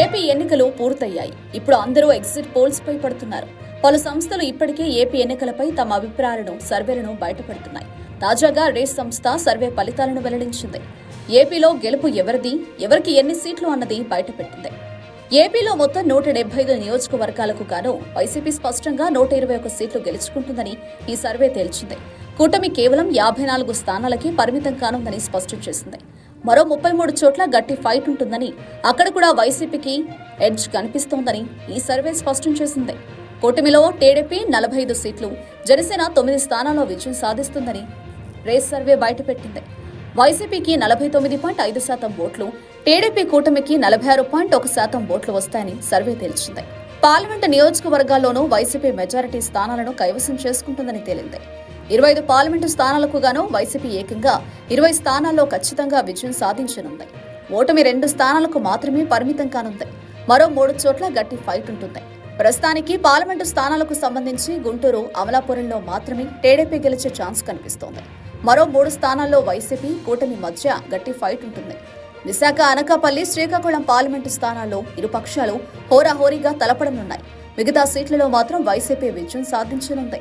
AP ఎన్నికలు పూర్తయ్యాయి. ఇప్పుడు అందరూ ఎగ్జిట్ పోల్స్ పై పడుతున్నారు. పలు సంస్థలు ఇప్పటికే ఏపీ ఎన్నికలపై తమ అభిప్రాయాలను సర్వేలను బయటపెడుతున్నాయి. తాజాగా రేస్ సంస్థ సర్వే ఫలితాలను వెల్లడించింది. ఏపీలో గెలుపు ఎవరిది ఎవరికి ఎన్ని సీట్లు అన్నది బయటపెట్టింది. ఏపీలో మొత్తం నూట డెబ్బై ఐదు నియోజకవర్గాలకు గాను వైసీపీ స్పష్టంగా నూట ఇరవై ఒక సీట్లు గెలుచుకుంటుందని ఈ సర్వే తేల్చింది. కూటమి కేవలం యాభై నాలుగు స్థానాలకి పరిమితం కానుందని స్పష్టం చేసింది. మరో ముప్పై మూడు చోట్ల గట్టి ఫైట్ ఉంటుందని అక్కడ కూడా వైసీపీకి ఎడ్జ్ కనిపిస్తోందని ఈ సర్వే స్పష్టం చేసింది. కూటమిలో టీడీపీ నలభై ఐదు సీట్లు జనసేన తొమ్మిది స్థానాల్లో విజయం సాధిస్తుందని రేస్ సర్వే బయటపెట్టింది. వైసీపీకి నలభై తొమ్మిది పాయింట్ ఐదు శాతం ఓట్లు టీడీపీ కూటమికి నలభై ఆరు పాయింట్ ఒక శాతం ఓట్లు వస్తాయని సర్వే తేల్చింది. పార్లమెంటు నియోజకవర్గాల్లోనూ వైసీపీ మెజారిటీ స్థానాలను కైవసం చేసుకుంటుందని తేలింది. ఇరవై ఐదు పార్లమెంటు స్థానాలకు గాను వైసీపీ ఏకంగా ఇరవై స్థానాల్లో ఖచ్చితంగా విజయం సాధించనుంది. ఓటమి రెండు స్థానాలకు మాత్రమే పరిమితం కానుంది. మరో మూడు చోట్ల గట్టి ఫైట్ ఉంటుంది ప్రస్తుతానికి పార్లమెంటు స్థానాలకు సంబంధించి గుంటూరు అమలాపురంలో మాత్రమే టీడీపీ గెలిచే ఛాన్స్ కనిపిస్తోంది. మరో మూడు స్థానాల్లో వైసీపీ కూటమి మధ్య గట్టి ఫైట్ ఉంటుంది విశాఖ అనకాపల్లి శ్రీకాకుళం పార్లమెంటు స్థానాల్లో ఇరు పక్షాలు హోరాహోరీగా తలపడనున్నాయి. మిగతా సీట్లలో మాత్రం వైసీపీ విజయం సాధించనుంది.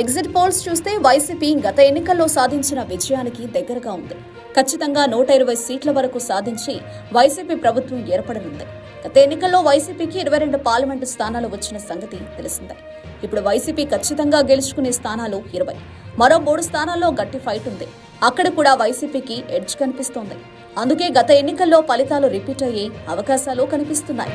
ఎగ్జిట్ పోల్స్ చూస్తే వైసీపీ గత ఎన్నికల్లో సాధించిన విజయానికి దగ్గరగా ఉంది. ఖచ్చితంగా నూట ఇరవై సీట్ల వరకు సాధించి వైసీపీ ప్రభుత్వం ఏర్పడనుంది. గత ఎన్నికల్లో వైసీపీకి ఇరవై రెండు పార్లమెంటు స్థానాలు వచ్చిన సంగతి తెలిసిందే. ఇప్పుడు వైసీపీ ఖచ్చితంగా గెలుచుకునే స్థానాలు ఇరవై. మరో మూడు స్థానాల్లో గట్టి ఫైట్ ఉంది. అక్కడ కూడా వైసీపీకి ఎడ్జ్ కనిపిస్తోంది. అందుకే గత ఎన్నికల్లో ఫలితాలు రిపీట్ అయ్యే అవకాశాలు కనిపిస్తున్నాయి.